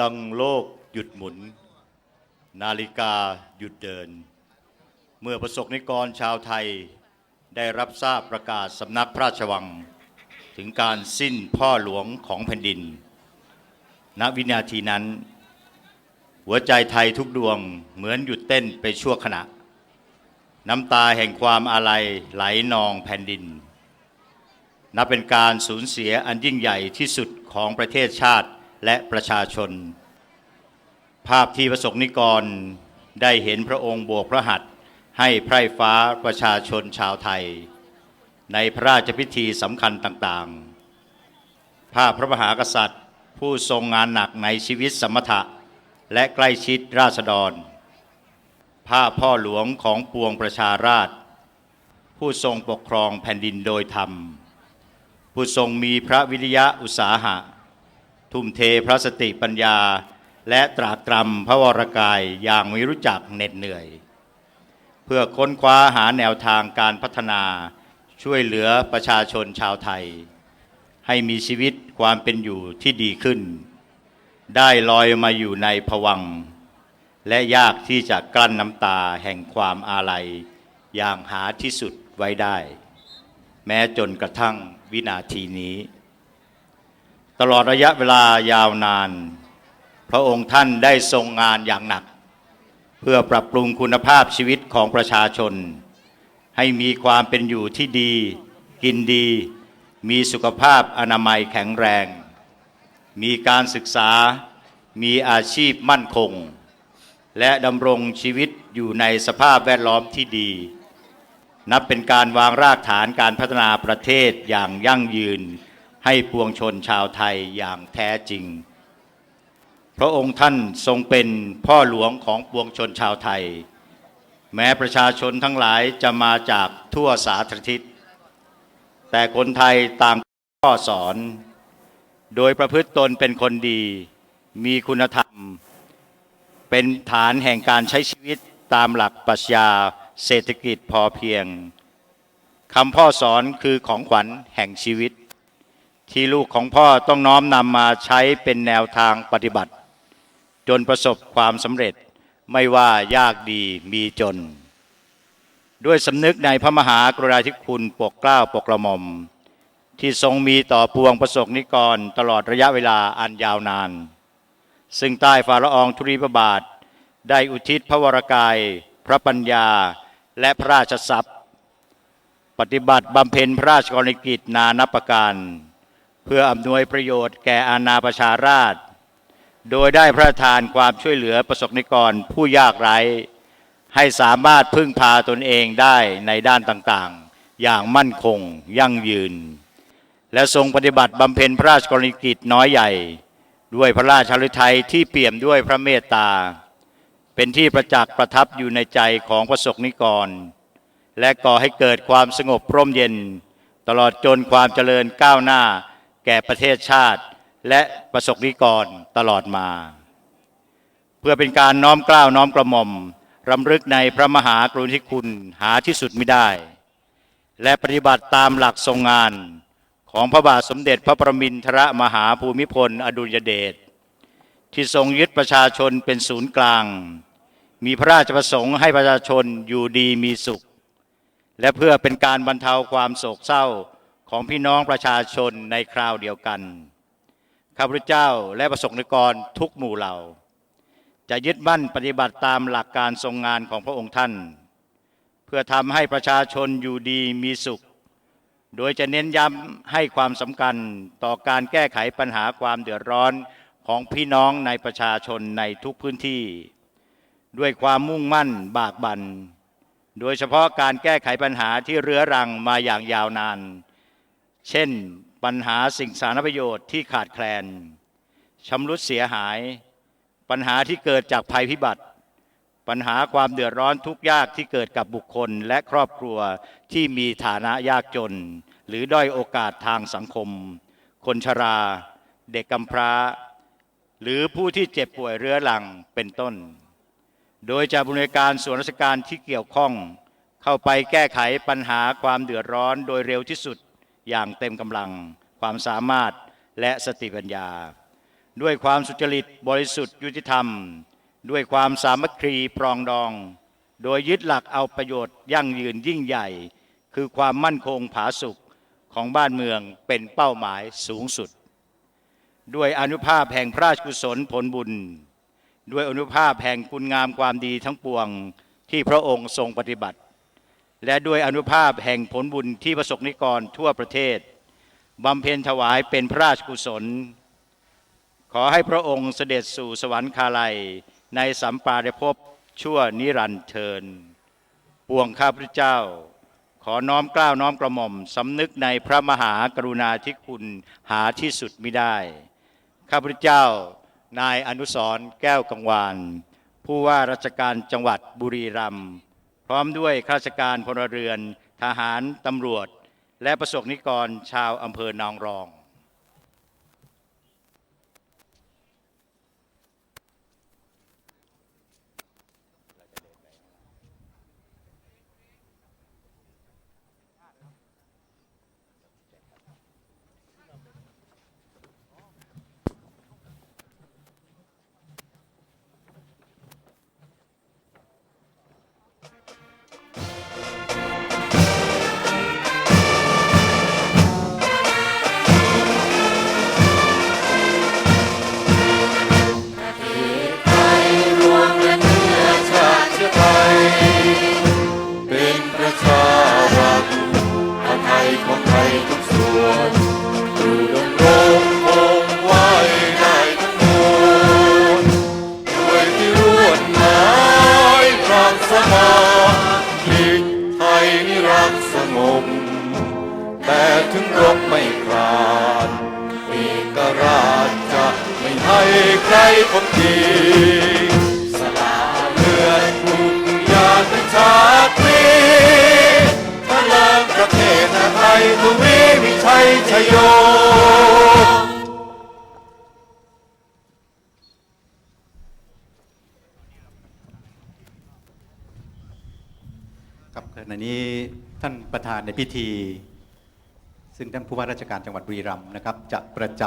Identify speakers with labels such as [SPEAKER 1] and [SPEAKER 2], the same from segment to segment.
[SPEAKER 1] ดังโลกหยุดหมุน นาฬิกาหยุดเดิน เมื่อประสบนิกรชาวไทยได้รับทราบประกาศสำนักพระราชวัง ถึงการสิ้นพ่อหลวงของแผ่นดิน ณวินาทีนั้น หัวใจไทยทุกดวงเหมือนหยุดเต้นไปชั่วขณะ น้ำตาแห่งความอาลัยไหลนองแผ่นดิน นับเป็นการสูญเสียอันยิ่งใหญ่ที่สุดของประเทศชาติ และประชาชน ภาพที่ประสบนิกรได้เห็นพระองค์โบกพระหัตถ์ให้ไพร่ฟ้าประชาชนชาวไทย ในพระราชพิธีสำคัญต่างๆ ภาพพระมหากษัตริย์ ผู้ทรงงานหนักในชีวิตสมถะ และใกล้ชิดราษฎร ภาพพ่อหลวงของปวงประชาราษฎรผู้ทรงปกครองแผ่นดินโดยธรรม ผู้ทรงมีพระวิริยะอุตสาหะ ทุ่มเทพระสติปัญญา และตรากตรำพระวรกายอย่างไม่รู้จักเหน็ดเหนื่อย เพื่อค้นคว้าหาแนวทางการพัฒนาช่วยเหลือประชาชนชาวไทย ให้มีชีวิตความเป็นอยู่ที่ดีขึ้น ได้ลอยมาอยู่ในผวัง และยากที่จะกลั้นน้ำตาแห่งความอาลัยอย่างหาที่สุดไว้ได้ แม้จนกระทั่งวินาทีนี้ ตลอดระยะเวลายาวนาน พระองค์ท่านได้ทรงงานอย่างหนัก เพื่อปรับปรุงคุณภาพชีวิตของประชาชน ให้มีความเป็นอยู่ที่ดี กินดี มีสุขภาพอนามัยแข็งแรง มีการศึกษา มีอาชีพมั่นคง และดำรงชีวิตอยู่ในสภาพแวดล้อมที่ดี นับเป็นการวางรากฐานการพัฒนาประเทศอย่างยั่งยืน ให้ปวงชนชาวไทยอย่างแท้จริง พระองค์ท่านทรงเป็นพ่อหลวงของปวงชนชาวไทย แม้ประชาชนทั้งหลายจะมาจากทั่วสาธารทิศ แต่คนไทยต่างข้อสอน โดยประพฤติตนเป็นคนดี มีคุณธรรม เป็นฐานแห่งการใช้ชีวิตตามหลักปรัชญาเศรษฐกิจพอเพียงคำพ่อสอนคือของขวัญแห่งชีวิต ที่ลูกของพ่อต้องน้อมนำมาใช้เป็นแนวทางปฏิบัติ จนประสบความสำเร็จไม่ว่ายากดีมีจน ด้วยสำนึกในพระมหากรุณาธิคุณปกเกล้าปกกระหม่อม ที่ทรงมีต่อปวงประสบนิกรตลอดระยะเวลาอันยาวนาน ซึ่งใต้ฝ่าละอองธุลีพระบาท ได้อุทิศพระวรกาย พระปัญญาและพระราชทรัพย์ ปฏิบัติบำเพ็ญพระราชกรณีกิจนานับประการ เพื่ออำนวยประโยชน์แก่อาณาประชาราษฎรโดยได้พระทานความช่วยเหลือประสบนิกรผู้ยากไร้ ให้สามารถพึ่งพาตนเองได้ในด้านต่างๆ อย่างมั่นคงยั่งยืน และทรงปฏิบัติบำเพ็ญพระราชกรณีกิจน้อยใหญ่ ด้วยพระราชฤทัยที่เปี่ยมด้วยพระเมตตา เป็นที่ประจักษ์ประทับอยู่ในใจของประสบนิกร และก่อให้เกิดความสงบร่มเย็น ตลอดจนความเจริญก้าวหน้า แก่ประเทศชาติและประสบนิกรตลอดมา เพื่อเป็นการน้อมเกล้าวน้อมกระหม่อมรำลึกในพระมหากรุณาธิคุณหาที่สุดไม่ได้ และปฏิบัติตามหลักทรงงานของพระบาทสมเด็จพระประมินทรมหาภูมิพล อดุลยเดชที่ทรงยึดประชาชนเป็นศูนย์กลาง มีพระราชประสงค์ให้ประชาชนอยู่ดีมีสุข และเพื่อเป็นการบรรเทาความโศกเศร้า ของพี่น้องประชาชนในคราวเดียวกัน ข้าพเจ้าและประสงค์นิกรทุกหมู่เหล่า จะยึดมั่นปฏิบัติตามหลักการทรงงานของพระองค์ท่าน เพื่อทำให้ประชาชนอยู่ดีมีสุข โดยจะเน้นย้ำให้ความสำคัญต่อการแก้ไขปัญหาความเดือดร้อนของพี่น้องในประชาชนในทุกพื้นที่ ด้วยความมุ่งมั่นบากบัน่นโดยเฉพาะการแก้ไขปัญหาที่เรื้อรังมาอย่างยาวนาน เช่นปัญหาสิ่งสารประโยชน์ที่ขาดแคลนชำรุดเสียหาย ปัญหาที่เกิดจากภัยพิบัติ ปัญหาความเดือดร้อนทุกยากที่เกิดกับบุคคลและครอบครัวที่มีฐานะยากจน หรือด้อยโอกาสทางสังคม คนชรา เด็กกำพร้า หรือผู้ที่เจ็บป่วยเรื้อรังเป็นต้น โดยจะบริการส่วนราชการที่เกี่ยวข้อง เข้าไปแก้ไขปัญหาความเดือดร้อนโดยเร็วที่สุด อย่างเต็มกำลังความสามารถและสติปัญญา ด้วยความสุจริตบริสุทธิ์ยุติธรรม ด้วยความสามัคคีปรองดอง โดยยึดหลักเอาประโยชน์ยั่งยืนยิ่งใหญ่ คือความมั่นคงผาสุกของบ้านเมืองเป็นเป้าหมายสูงสุด ด้วยอนุภาพแห่งพระราชกุศลผลบุญ ด้วยอนุภาพแห่งคุณงามความดีทั้งปวงที่พระองค์ทรงปฏิบัติ และด้วยอนุภาพแห่งผลบุญที่ประสบนิกรทั่วประเทศบำเพ็ญถวายเป็นพระราชกุศล ขอให้พระองค์เสด็จสู่สวรรคาลัย ในสัมปารภพชั่วนิรันดร์เทินปวงข้าพเจ้า ขอน้อมกล้าวน้อมกระหม่อมสำนึกในพระมหากรุณาธิคุณหาที่สุดมิได้ ข้าพเจ้า นายอนุสรแก้วกังวาน ผู้ว่าราชการจังหวัดบุรีรัมย์ พร้อมด้วยข้าราชการพลเรือน ทหารตำรวจ และประสบนิกรชาวอำเภอนอง
[SPEAKER 2] รอง นี้ท่านประ
[SPEAKER 3] ธานในพิธี ซึ่งท่านผู้ว่าราชการจังหวัดบุรีรัมย์นะครับ จะประจ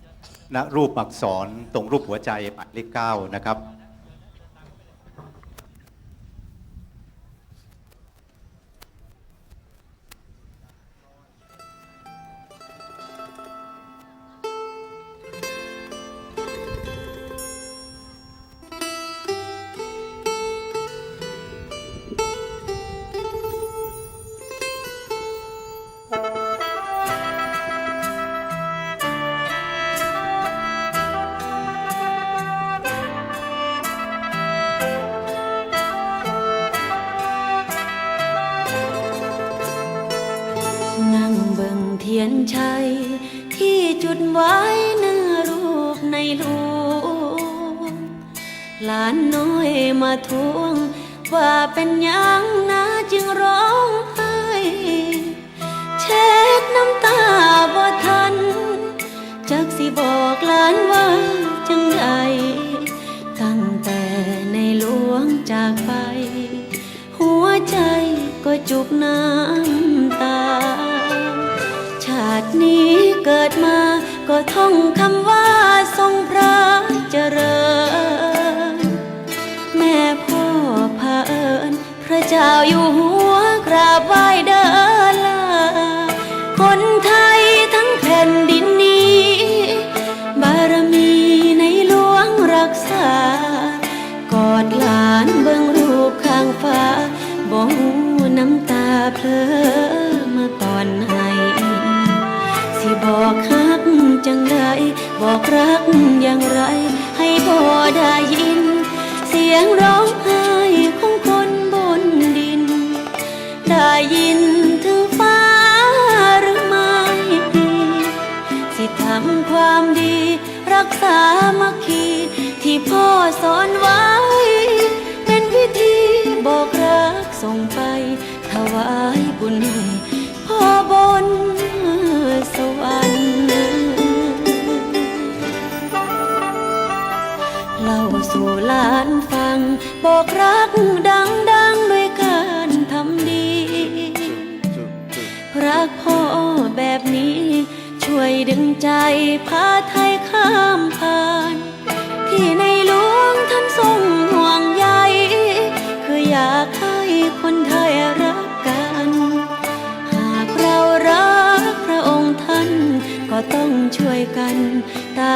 [SPEAKER 3] ำณรูปอักษรตรงรูปหัวใจหมายเลขเก้านะครับ
[SPEAKER 4] สิบอกหลานว่าจังใดตั้งแต่ในหลวงจากไป หัวใจก็จุกน้ำตา ชาตินี้เกิดมาก็ท่องคำว่าทรงพระเจริญ แม่พ่อพาเอิญพระเจ้าอยู่หัวกราบไหว้เดินานเบิ่งรูปข้างฟ้าบ่หูน้ำตาเพลอมาตอนไหนสิบอกฮักจังไรบอกรักอย่างไร ให้พ่อได้ยิน เสียงร้องไห้ของคนบนดิน ได้ยินถึงฟ้าหรือไม่สิทำความดี รักษามัคคีที่พ่อสอนไว้ ส่งไปถวายบุญ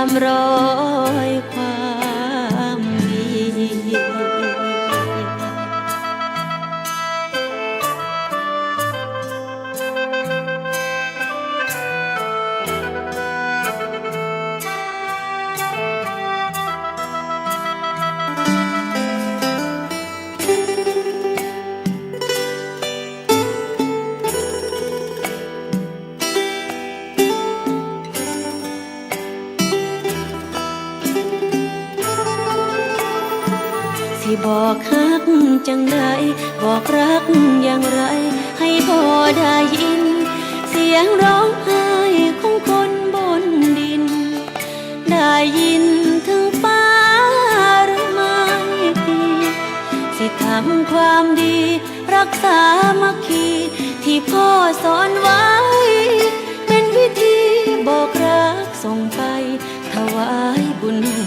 [SPEAKER 4] 300 ได้ยิน เสียงร้องไห้ของคนบนดิน ได้ยินถึงฟ้าหรือไม่สิทำความดี รักษามัคคีที่พ่อสอนไว้ เป็นวิธีบอกรักส่งไป ถวายบุญให้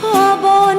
[SPEAKER 4] พ่อบน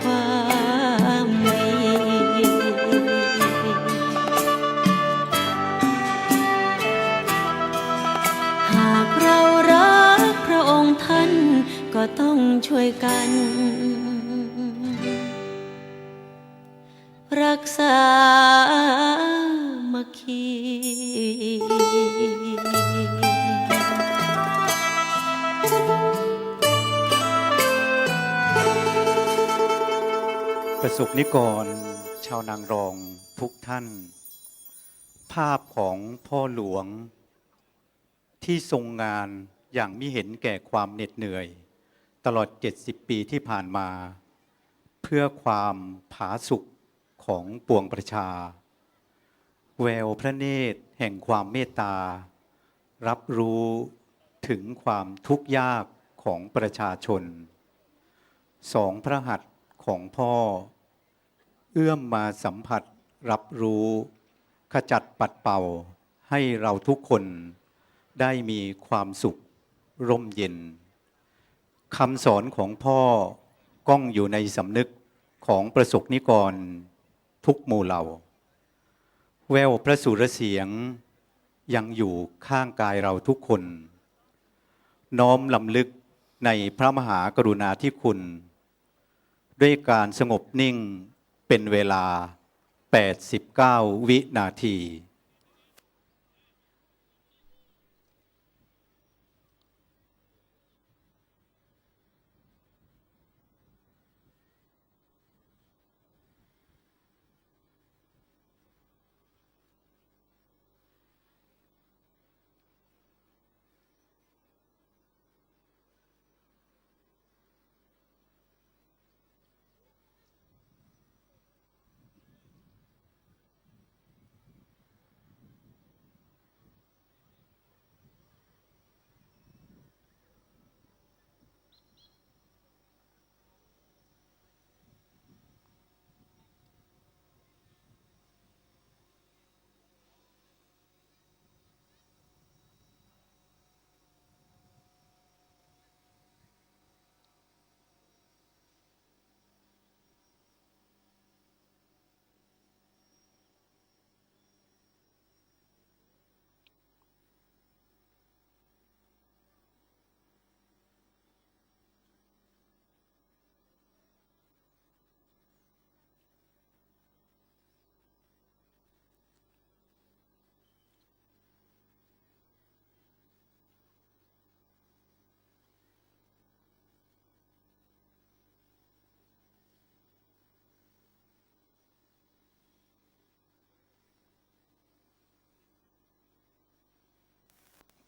[SPEAKER 4] ช่วยกัน รักษามัคคี
[SPEAKER 3] ประสบนิกร ชาวนางรองทุกท่าน ภาพของพ่อหลวงที่ทรงงานอย่างมิเห็นแก่ความเหน็ดเหนื่อย ตลอด 70 ปีที่ผ่านมา เพื่อความผาสุกของปวงประชา แววพระเนตรแห่งความเมตตา รับรู้ถึงความทุกข์ยากของประชาชน สองพระหัตถ์ของพ่อ เอื้อมมาสัมผัสรับรู้ ขจัดปัดเป่าให้เราทุกคนได้มีความสุขร่มเย็น คำสอนของพ่อก้องอยู่ในสำนึกของประสบนิกรทุกหมู่เหล่า แววพระสุรเสียงยังอยู่ข้างกายเราทุกคน น้อมลำลึกในพระมหากรุณาธิคุณ ด้วยการสงบนิ่งเป็นเวลา 89 วินาที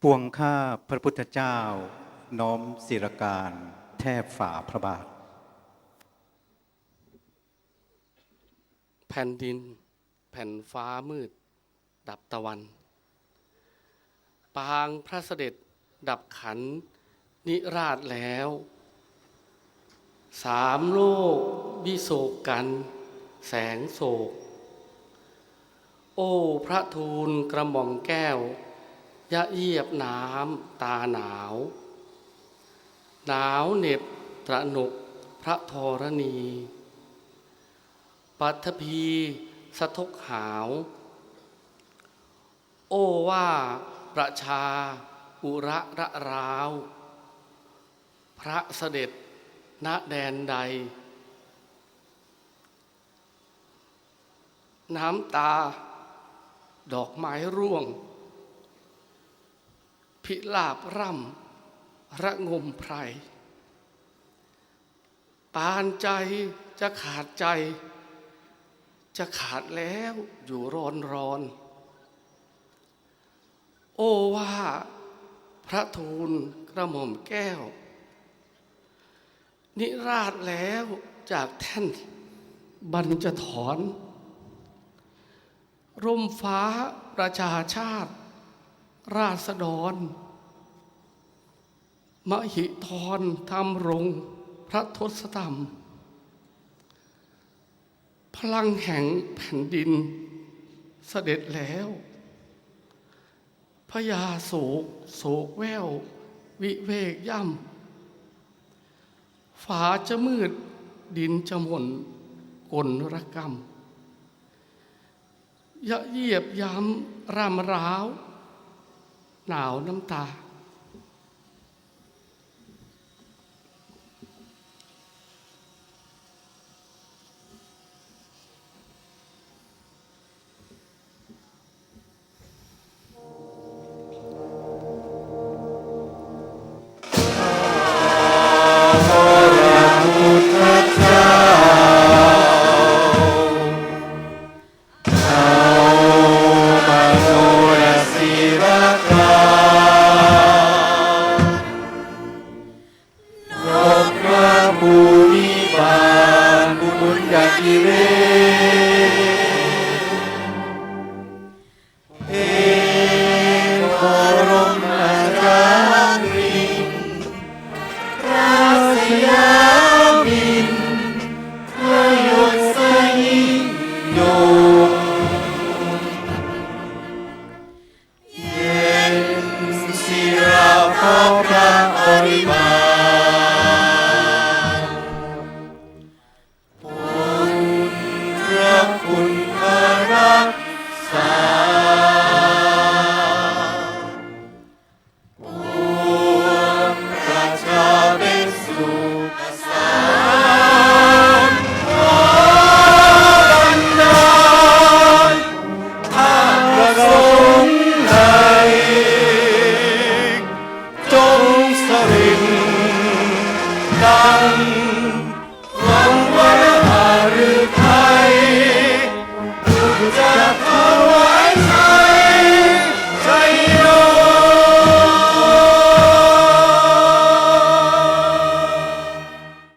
[SPEAKER 3] ปวงข้าพระพุทธเจ้า น้อมศิรการแทบฝ่าพระบาท
[SPEAKER 5] แผ่นดิน แผ่นฟ้ามืด ดับตะวัน ปางพระเสด็จดับขัน นิราชแล้ว สามโลกวิโศกกัน แสงโศก โอ้พระทูลกระหม่อมแก้ว ยะเยียบน้ำตาหนาว หนาวเหน็บตระหนกพระธรณี ปัทภีสะทกหาว โอ้ว่าประชาอุระระราว พระเสด็จณแดนใด น้ำตา ดอกไม้ร่วง พิลาบร่ำระงมไพรปานใจจะขาดใจ จะขาดแล้วอยู่ร้อนร้อน โอ้ว่าพระทูลกระหม่อมแก้ว นิราชแล้วจากแท่นบรรจะถอน ร่มฟ้าประชาชาติ ราษฎร มหิธรทำรงพระทศธรรม พลังแห่งแผ่นดินเสด็จแล้วพญาโศกโศกแวว วิเวกย่ำฝาจะมืดดินจะหม่นกลรกรรมยะเยียบย้ำรำร้าว หนาวน้ำตา
[SPEAKER 2] บุ